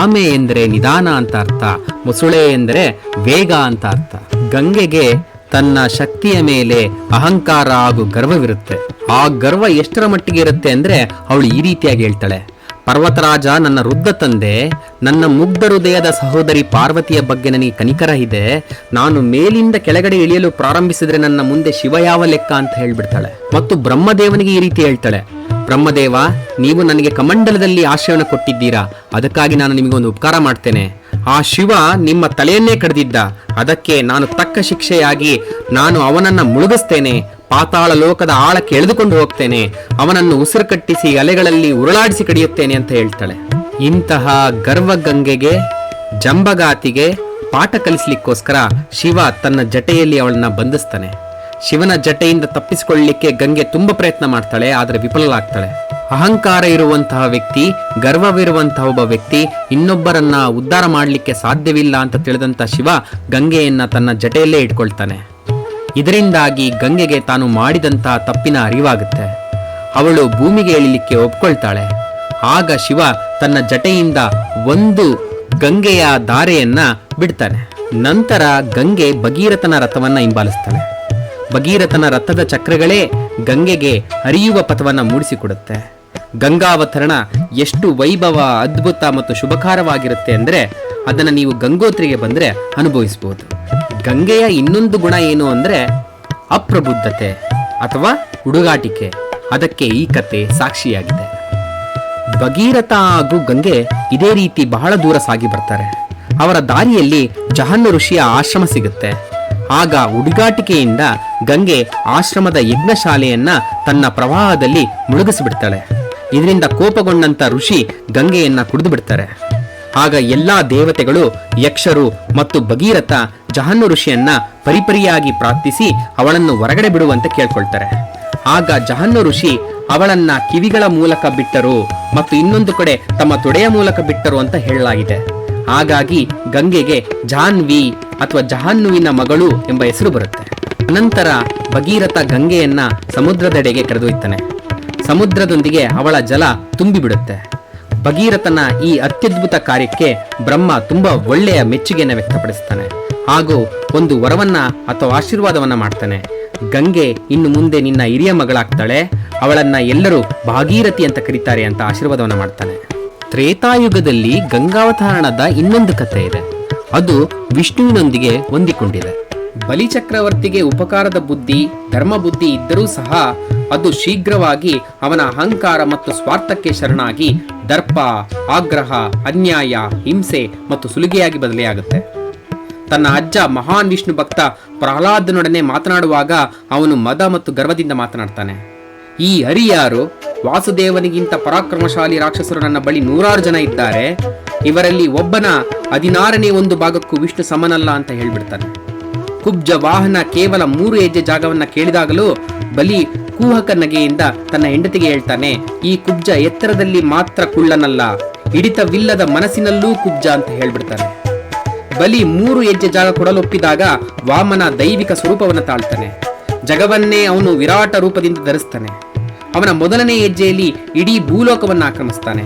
ಆಮೆ ಎಂದರೆ ನಿಧಾನ ಅಂತ ಅರ್ಥ, ಮೊಸಳೆ ಎಂದರೆ ವೇಗ ಅಂತ ಅರ್ಥ. ಗಂಗೆಗೆ ತನ್ನ ಶಕ್ತಿಯ ಮೇಲೆ ಅಹಂಕಾರ ಹಾಗೂ ಗರ್ವವಿರುತ್ತೆ. ಆ ಗರ್ವ ಎಷ್ಟರ ಮಟ್ಟಿಗೆ ಇರುತ್ತೆ ಅಂದರೆ ಅವಳು ಈ ರೀತಿಯಾಗಿ ಹೇಳ್ತಾಳೆ. ಪರ್ವತರಾಜ, ನನ್ನ ವೃದ್ಧ ತಂದೆ, ನನ್ನ ಮುಗ್ಧ ಹೃದಯದ ಸಹೋದರಿ ಪಾರ್ವತಿಯ ಬಗ್ಗೆ ನನಗೆ ಕನಿಕರ ಇದೆ. ನಾನು ಮೇಲಿಂದ ಕೆಳಗಡೆ ಇಳಿಯಲು ಪ್ರಾರಂಭಿಸಿದ್ರೆ ನನ್ನ ಮುಂದೆ ಶಿವ ಯಾವ ಲೆಕ್ಕ ಅಂತ ಹೇಳ್ಬಿಡ್ತಾಳೆ. ಮತ್ತು ಬ್ರಹ್ಮದೇವನಿಗೆ ಈ ರೀತಿ ಹೇಳ್ತಾಳೆ. ಬ್ರಹ್ಮದೇವ, ನೀವು ನನಗೆ ಕಮಂಡಲದಲ್ಲಿ ಆಶ್ರಯವನ್ನು ಕೊಟ್ಟಿದ್ದೀರಾ. ಅದಕ್ಕಾಗಿ ನಾನು ನಿಮಗೊಂದು ಉಪಕಾರ ಮಾಡ್ತೇನೆ. ಆ ಶಿವ ನಿಮ್ಮ ತಲೆಯನ್ನೇ ಕಡ್ದಿದ್ದ. ಅದಕ್ಕೆ ನಾನು ತಕ್ಕ ಶಿಕ್ಷೆಯಾಗಿ ನಾನು ಅವನನ್ನ ಮುಳುಗಿಸ್ತೇನೆ. ಪಾತಾಳ ಲೋಕದ ಆಳಕ್ಕೆ ಎಳೆದುಕೊಂಡು ಹೋಗ್ತೇನೆ. ಅವನನ್ನು ಉಸಿರು ಕಟ್ಟಿಸಿ ಅಲೆಗಳಲ್ಲಿ ಉರುಳಾಡಿಸಿ ಕಡಿಯುತ್ತೇನೆ ಅಂತ ಹೇಳ್ತಾಳೆ. ಇಂತಹ ಗರ್ವ ಗಂಗೆಗೆ ಜಂಬಗಾತಿಗೆ ಪಾಠ ಕಲಿಸ್ಲಿಕ್ಕೋಸ್ಕರ ಶಿವ ತನ್ನ ಜಟೆಯಲ್ಲಿ ಅವಳನ್ನ ಬಂಧಿಸ್ತಾನೆ. ಶಿವನ ಜಟೆಯಿಂದ ತಪ್ಪಿಸಿಕೊಳ್ಳಲಿಕ್ಕೆ ಗಂಗೆ ತುಂಬ ಪ್ರಯತ್ನ ಮಾಡ್ತಾಳೆ, ಆದರೆ ವಿಫಲಲಾಗ್ತಾಳೆ ಅಹಂಕಾರ ಇರುವಂತಹ ವ್ಯಕ್ತಿ, ಗರ್ವವಿರುವಂತಹ ಒಬ್ಬ ವ್ಯಕ್ತಿ ಇನ್ನೊಬ್ಬರನ್ನ ಉದ್ಧಾರ ಮಾಡಲಿಕ್ಕೆ ಸಾಧ್ಯವಿಲ್ಲ ಅಂತ ತಿಳಿದಂತ ಶಿವ ಗಂಗೆಯನ್ನ ತನ್ನ ಜಟೆಯಲ್ಲೇ ಇಟ್ಕೊಳ್ತಾನೆ. ಇದರಿಂದಾಗಿ ಗಂಗೆಗೆ ತಾನು ಮಾಡಿದಂತ ತಪ್ಪಿನ ಅರಿವಾಗುತ್ತೆ. ಅವಳು ಭೂಮಿಗೆ ಇಳಿಲಿಕ್ಕೆ ಒಪ್ಕೊಳ್ತಾಳೆ. ಆಗ ಶಿವ ತನ್ನ ಜಟೆಯಿಂದ ಒಂದು ಗಂಗೆಯ ದಾರೆಯನ್ನ ಬಿಡ್ತಾನೆ. ನಂತರ ಗಂಗೆ ಭಗೀರಥನ ರಥವನ್ನ ಹಿಂಬಾಲಿಸ್ತಾನೆ. ಭಗೀರಥನ ರಥದ ಚಕ್ರಗಳೇ ಗಂಗೆಗೆ ಹರಿಯುವ ಪಥವನ್ನ ಮೂಡಿಸಿಕೊಡುತ್ತೆ. ಗಂಗಾವತರಣ ಎಷ್ಟು ವೈಭವ, ಅದ್ಭುತ ಮತ್ತು ಶುಭಕಾರವಾಗಿರುತ್ತೆ ಅಂದ್ರೆ ಅದನ್ನ ನೀವು ಗಂಗೋತ್ರಿಗೆ ಬಂದ್ರೆ ಅನುಭವಿಸಬಹುದು ಗಂಗೆಯ ಇನ್ನೊಂದು ಗುಣ ಏನು ಅಂದ್ರೆ ಅಪ್ರಬುದ್ಧತೆ ಅಥವಾ ಹುಡುಗಾಟಿಕೆ. ಅದಕ್ಕೆ ಈ ಕತೆ ಸಾಕ್ಷಿಯಾಗಿದೆ. ಭಗೀರಥ ಹಾಗೂ ಗಂಗೆ ಇದೇ ರೀತಿ ಬಹಳ ದೂರ ಸಾಗಿ ಬರ್ತಾರೆ. ಅವರ ದಾರಿಯಲ್ಲಿ ಜಹನ್ನ ಋಷಿಯ ಆಶ್ರಮ ಸಿಗುತ್ತೆ. ಆಗ ಹುಡುಗಾಟಿಕೆಯಿಂದ ಗಂಗೆ ಆಶ್ರಮದ ಯಜ್ಞಶಾಲೆಯನ್ನ ತನ್ನ ಪ್ರವಾಹದಲ್ಲಿ ಮುಳುಗಿಸಿಬಿಡ್ತಾಳೆ. ಇದರಿಂದ ಕೋಪಗೊಂಡಂತ ಋಷಿ ಗಂಗೆಯನ್ನ ಕುಡಿದು ಬಿಡ್ತಾರೆ. ಆಗ ಎಲ್ಲಾ ದೇವತೆಗಳು ಯಕ್ಷರು ಮತ್ತು ಭಗೀರಥ ಜಹನ್ನು ಋಷಿಯನ್ನ ಪರಿಪರಿಯಾಗಿ ಪ್ರಾರ್ಥಿಸಿ ಅವಳನ್ನು ಹೊರಗಡೆ ಬಿಡುವಂತೆ ಕೇಳ್ಕೊಳ್ತಾರೆ. ಆಗ ಜಹನ್ನು ಋಷಿ ಅವಳನ್ನ ಕಿವಿಗಳ ಮೂಲಕ ಬಿಟ್ಟರು ಮತ್ತು ಇನ್ನೊಂದು ಕಡೆ ತಮ್ಮ ತೊಡೆಯ ಮೂಲಕ ಬಿಟ್ಟರು ಅಂತ ಹೇಳಲಾಗಿದೆ. ಹಾಗಾಗಿ ಗಂಗೆಗೆ ಜಾನ್ವಿ ಅಥವಾ ಜಹಾನ್ನುವಿನ ಮಗಳು ಎಂಬ ಹೆಸರು ಬರುತ್ತೆ. ನಂತರ ಭಗೀರಥ ಗಂಗೆಯನ್ನ ಸಮುದ್ರದೆಡೆಗೆ ಕರೆದೊಯ್ತಾನೆ ಸಮುದ್ರದೊಂದಿಗೆ ಅವಳ ಜಲ ತುಂಬಿಬಿಡುತ್ತೆ. ಭಗೀರಥನ ಈ ಅತ್ಯದ್ಭುತ ಕಾರ್ಯಕ್ಕೆ ಬ್ರಹ್ಮ ತುಂಬಾ ಒಳ್ಳೆಯ ಮೆಚ್ಚುಗೆಯನ್ನು ವ್ಯಕ್ತಪಡಿಸ್ತಾನೆ. ಹಾಗೂ ಒಂದು ವರವನ್ನ ಅಥವಾ ಆಶೀರ್ವಾದವನ್ನ ಮಾಡ್ತಾನೆ. ಗಂಗೆ ಇನ್ನು ಮುಂದೆ ನಿನ್ನ ಹಿರಿಯ ಮಗಳಾಗ್ತಾಳೆ. ಅವಳನ್ನ ಎಲ್ಲರೂ ಭಾಗೀರಥಿ ಅಂತ ಕರೀತಾರೆ ಅಂತ ಆಶೀರ್ವಾದವನ್ನ ಮಾಡ್ತಾನೆ. ತ್ರೇತಾಯುಗದಲ್ಲಿ ಗಂಗಾವತಾರಣದ ಇನ್ನೊಂದು ಕಥೆ ಇದೆ. ಅದು ವಿಷ್ಣುವಿನೊಂದಿಗೆ ಹೊಂದಿಕೊಂಡಿದೆ. ಬಲಿಚಕ್ರವರ್ತಿಗೆ ಉಪಕಾರದ ಬುದ್ಧಿ ಧರ್ಮ ಬುದ್ಧಿ ಇದ್ದರೂ ಸಹ ಅದು ಶೀಘ್ರವಾಗಿ ಅವನ ಅಹಂಕಾರ ಮತ್ತು ಸ್ವಾರ್ಥಕ್ಕೆ ಶರಣಾಗಿ ದರ್ಪ, ಆಗ್ರಹ, ಅನ್ಯಾಯ, ಹಿಂಸೆ ಮತ್ತು ಸುಲಿಗೆಯಾಗಿ ಬದಲಿಯಾಗುತ್ತೆ. ತನ್ನ ಅಜ್ಜ ಮಹಾನ್ ವಿಷ್ಣು ಭಕ್ತ ಪ್ರಹ್ಲಾದನೊಡನೆ ಮಾತನಾಡುವಾಗ ಅವನು ಮದ ಮತ್ತು ಗರ್ವದಿಂದ ಮಾತನಾಡ್ತಾನೆ. ಈ ಹರಿಯಾರು ವಾಸುದೇವನಿಗಿಂತ ಪರಾಕ್ರಮಶಾಲಿ ರಾಕ್ಷಸರು ನನ್ನ ಬಳಿ ನೂರಾರು ಜನ ಇದ್ದಾರೆ. ಇವರಲ್ಲಿ ಒಬ್ಬನ ಹದಿನಾರನೇ ಒಂದು ಭಾಗಕ್ಕೂ ವಿಷ್ಣು ಸಮನಲ್ಲ ಅಂತ ಹೇಳ್ಬಿಡ್ತಾನೆ. ಕುಬ್ಜ ವಾಹನ ಕೇವಲ ಮೂರು ಹೆಜ್ಜೆ ಜಾಗವನ್ನ ಕೇಳಿದಾಗಲೂ ಬಲಿ ಕೂಹಕ ನಗೆಯಿಂದ ತನ್ನ ಹೆಂಡತಿಗೆ ಹೇಳ್ತಾನೆ, ಈ ಕುಬ್ಜ ಎತ್ತರದಲ್ಲಿ ಮಾತ್ರ ಕುಳ್ಳನಲ್ಲ, ಹಿಡಿತವಿಲ್ಲದ ಮನಸ್ಸಿನಲ್ಲೂ ಕುಬ್ಜ ಅಂತ ಹೇಳ್ಬಿಡ್ತಾನೆ. ಬಲಿ ಮೂರು ಹೆಜ್ಜೆ ಜಾಗ ಕೊಡಲು ಒಪ್ಪಿದಾಗ ವಾಮನ ದೈವಿಕ ಸ್ವರೂಪವನ್ನು ತಾಳ್ತಾನೆ. ಜಗವನ್ನೇ ಅವನು ವಿರಾಟ ರೂಪದಿಂದ ಧರಿಸ್ತಾನೆ. ಅವನ ಮೊದಲನೇ ಹೆಜ್ಜೆಯಲ್ಲಿ ಇಡೀ ಭೂಲೋಕವನ್ನ ಆಕ್ರಮಿಸ್ತಾನೆ.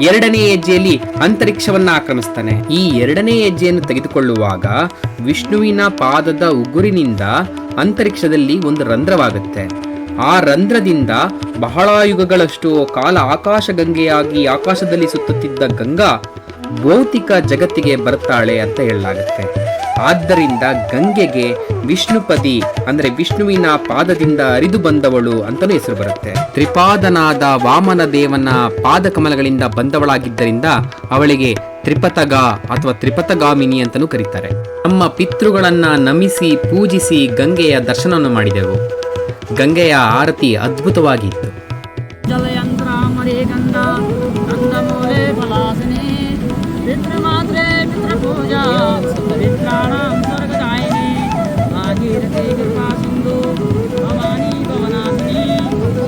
ಎರಡನೇ ಹೆಜ್ಜೆಯಲ್ಲಿ ಅಂತರಿಕ್ಷವನ್ನ ಆಕ್ರಮಿಸ್ತಾನೆ. ಈ ಎರಡನೇ ಹೆಜ್ಜೆಯನ್ನು ತೆಗೆದುಕೊಳ್ಳುವಾಗ ವಿಷ್ಣುವಿನ ಪಾದದ ಉಗುರಿನಿಂದ ಅಂತರಿಕ್ಷದಲ್ಲಿ ಒಂದು ರಂಧ್ರವಾಗುತ್ತೆ. ಆ ರಂಧ್ರದಿಂದ ಬಹಳ ಯುಗಗಳಷ್ಟು ಕಾಲ ಆಕಾಶ ಗಂಗೆಯಾಗಿ ಆಕಾಶದಲ್ಲಿ ಸುತ್ತುತ್ತಿದ್ದ ಗಂಗಾ ಭೌತಿಕ ಜಗತ್ತಿಗೆ ಬರ್ತಾಳೆ ಅಂತ ಹೇಳಲಾಗುತ್ತೆ. ಆದ್ದರಿಂದ ಗಂಗೆಗೆ ವಿಷ್ಣುಪದಿ ಅಂದ್ರೆ ವಿಷ್ಣುವಿನ ಪಾದದಿಂದ ಅರಿದು ಬಂದವಳು ಅಂತಲೂ ಹೆಸರು ಬರುತ್ತೆ. ತ್ರಿಪಾದನಾದ ವಾಮನ ದೇವನ ಪಾದಕಮಲಗಳಿಂದ ಬಂದವಳಾಗಿದ್ದರಿಂದ ಅವಳಿಗೆ ತ್ರಿಪತಗ ಅಥವಾ ತ್ರಿಪತಗಾಮಿನಿ ಅಂತಲೂ ಕರೀತಾರೆ. ನಮ್ಮ ಪಿತೃಗಳನ್ನ ನಮಿಸಿ ಪೂಜಿಸಿ ಗಂಗೆಯ ದರ್ಶನವನ್ನು ಮಾಡಿದೆವು. ಗಂಗೆಯ ಆರತಿ ಅದ್ಭುತವಾಗಿತ್ತು. जलयन्त्रामरे गङ्गा गन्धमूले पलासिनी पितृमात्रे पितृपूजा सुतवित्राणां स्वर्गदायिनी भागीरथी कृपा सिन्धु भवानी भवनाशिनी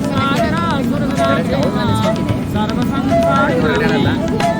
सागरा स्वर्गदायिनी सर्वसंसारिणी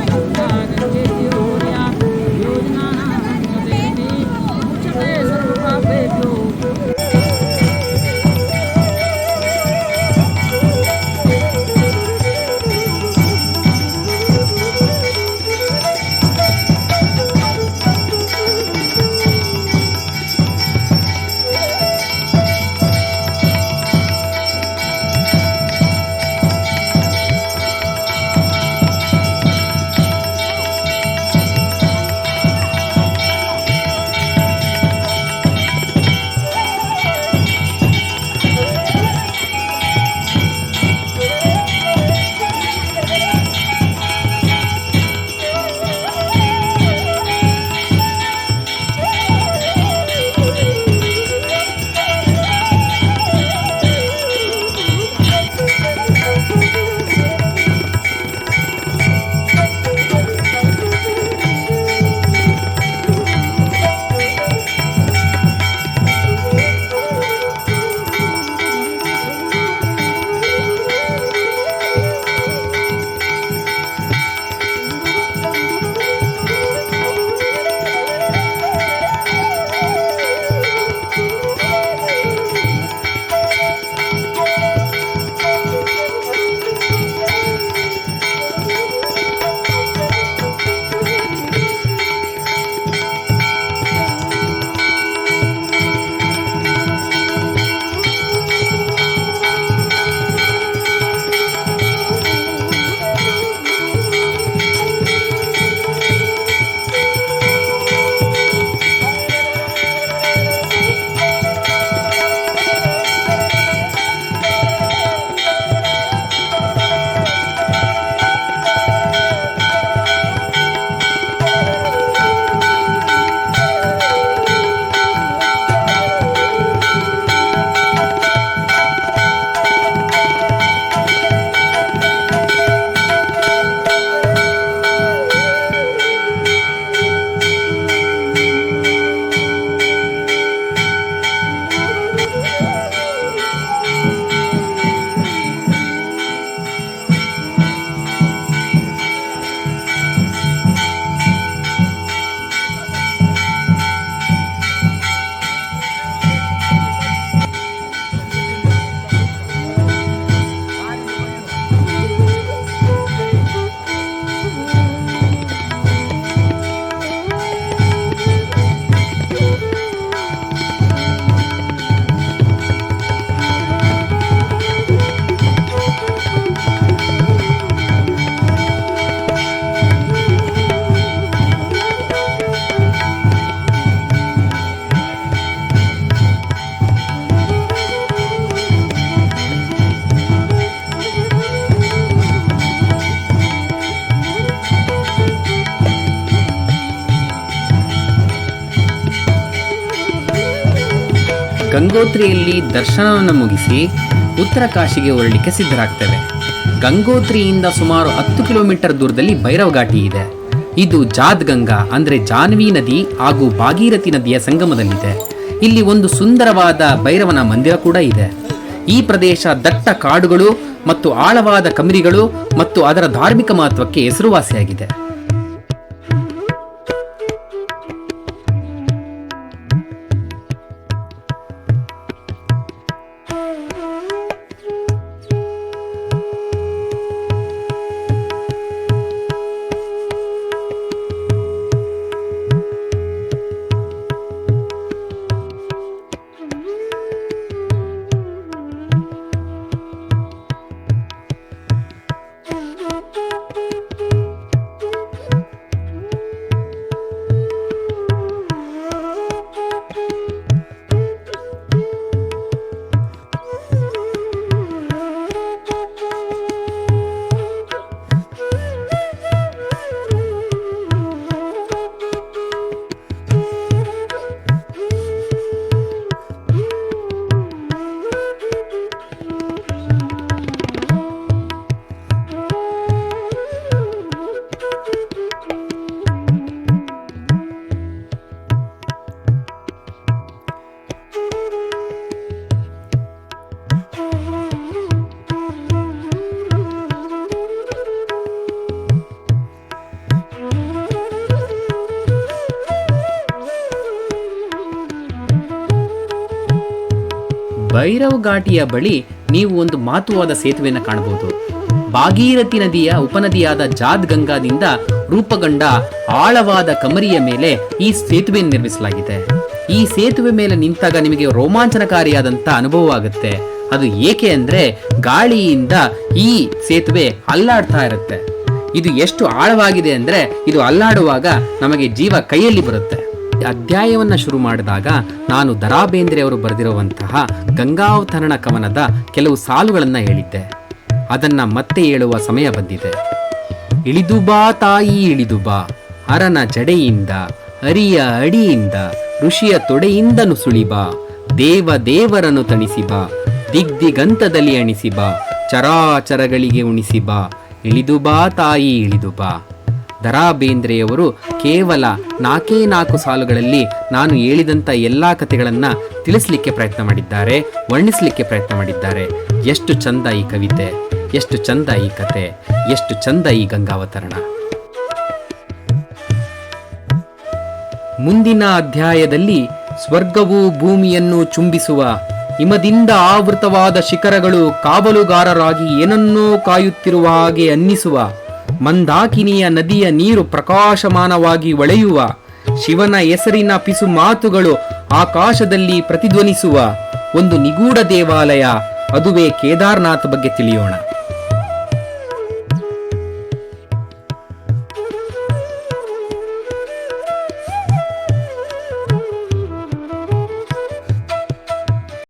ಗಂಗೋತ್ರಿಯಲ್ಲಿ ದರ್ಶನವನ್ನು ಮುಗಿಸಿ ಉತ್ತರ ಕಾಶಿಗೆ ಹೊರಡಲಿಕ್ಕೆ ಸಿದ್ಧರಾಗ್ತೇವೆ. ಗಂಗೋತ್ರಿಯಿಂದ ಸುಮಾರು ಹತ್ತು ಕಿಲೋಮೀಟರ್ ದೂರದಲ್ಲಿ ಭೈರವ ಘಾಟಿ ಇದೆ. ಇದು ಜಾದ್ ಗಂಗಾ ಅಂದರೆ ಜಾನ್ವಿ ನದಿ ಹಾಗೂ ಭಾಗೀರಥಿ ನದಿಯ ಸಂಗಮದಲ್ಲಿದೆ. ಇಲ್ಲಿ ಒಂದು ಸುಂದರವಾದ ಭೈರವನ ಮಂದಿರ ಕೂಡ ಇದೆ. ಈ ಪ್ರದೇಶ ದಟ್ಟ ಕಾಡುಗಳು ಮತ್ತು ಆಳವಾದ ಕಮರಿಗಳು ಮತ್ತು ಅದರ ಧಾರ್ಮಿಕ ಮಹತ್ವಕ್ಕೆ ಹೆಸರುವಾಸಿಯಾಗಿದೆ. ಭೈರವ್ ಘಾಟಿಯ ಬಳಿ ನೀವು ಒಂದು ಮಾತುವಾದ ಸೇತುವೆಯನ್ನು ಕಾಣಬಹುದು. ಭಾಗೀರಥಿ ನದಿಯ ಉಪನದಿಯಾದ ಜಾದ್ ಗಂಗಾದಿಂದ ರೂಪಗೊಂಡ ಆಳವಾದ ಕಮರಿಯ ಮೇಲೆ ಈ ಸೇತುವೆಯನ್ನು ನಿರ್ಮಿಸಲಾಗಿದೆ. ಈ ಸೇತುವೆ ಮೇಲೆ ನಿಂತಾಗ ನಿಮಗೆ ರೋಮಾಂಚನಕಾರಿಯಾದಂತ ಅನುಭವ ಆಗುತ್ತೆ ಅದು ಏಕೆ ಅಂದ್ರೆ ಗಾಳಿಯಿಂದ ಈ ಸೇತುವೆ ಅಲ್ಲಾಡ್ತಾ ಇರುತ್ತೆ. ಇದು ಎಷ್ಟು ಆಳವಾಗಿದೆ ಅಂದ್ರೆ ಇದು ಅಲ್ಲಾಡುವಾಗ ನಮಗೆ ಜೀವ ಕೈಯಲ್ಲಿ ಬರುತ್ತೆ. ಅಧ್ಯಾಯವನ್ನ ಶುರು ಮಾಡಿದಾಗ ನಾನು ದರಾ ಬೇಂದ್ರೆಯವರು ಬರೆದಿರುವಂತಹ ಗಂಗಾವತರಣ ಕವನದ ಕೆಲವು ಸಾಲುಗಳನ್ನ ಹೇಳಿದ್ದೆ. ಅದನ್ನ ಮತ್ತೆ ಹೇಳುವ ಸಮಯ ಬಂದಿದೆ. ಇಳಿದು ಬಾ ತಾಯಿ, ಇಳಿದು ಬಾ. ಅರನ ಜಡೆಯಿಂದ, ಅರಿಯ ಅಡಿಯಿಂದ, ಋಷಿಯ ತೊಡೆಯಿಂದ ಸುಳಿಬಾ. ದೇವ ದೇವರನ್ನು ತಣಿಸಿ ಬಾ ದಿಗ್ದಿಗಂತದಲ್ಲಿ ಅಣಿಸಿ ಬಾ ಚರಾಚರಗಳಿಗೆ ಉಣಿಸಿ ಬಾ ಇಳಿದು ಬಾ ತಾಯಿ, ಇಳಿದು ಬಾ. ದರಾ ಬೇಂದ್ರೆಯವರು ಕೇವಲ ನಾಲ್ಕೇ ನಾಲ್ಕು ಸಾಲುಗಳಲ್ಲಿ ನಾನು ಹೇಳಿದಂಥ ಎಲ್ಲಾ ಕಥೆಗಳನ್ನು ತಿಳಿಸ್ಲಿಕ್ಕೆ ಪ್ರಯತ್ನ ಮಾಡಿದ್ದಾರೆ, ವರ್ಣಿಸಲಿಕ್ಕೆ ಪ್ರಯತ್ನ ಮಾಡಿದ್ದಾರೆ. ಎಷ್ಟು ಚಂದ ಈ ಕವಿತೆ, ಎಷ್ಟು ಚಂದ ಈ ಕತೆ, ಎಷ್ಟು ಚಂದ ಈ ಗಂಗಾವತರಣ. ಮುಂದಿನ ಅಧ್ಯಾಯದಲ್ಲಿ ಸ್ವರ್ಗವು ಭೂಮಿಯನ್ನು ಚುಂಬಿಸುವ ಹಿಮದಿಂದ ಆವೃತವಾದ ಶಿಖರಗಳು ಕಾವಲುಗಾರರಾಗಿ ಏನನ್ನೋ ಕಾಯುತ್ತಿರುವ ಹಾಗೆ ಅನ್ನಿಸುವ ಮಂದಾಕಿನಿಯ ನದಿಯ ನೀರು ಪ್ರಕಾಶಮಾನವಾಗಿ ಒಳೆಯುವ, ಶಿವನ ಹೆಸರಿನ ಪಿಸು ಮಾತುಗಳು ಆಕಾಶದಲ್ಲಿ ಪ್ರತಿಧ್ವನಿಸುವ ಒಂದು ನಿಗೂಢ ದೇವಾಲಯ, ಅದುವೇ ಕೇದಾರನಾಥ್ ಬಗ್ಗೆ ತಿಳಿಯೋಣ.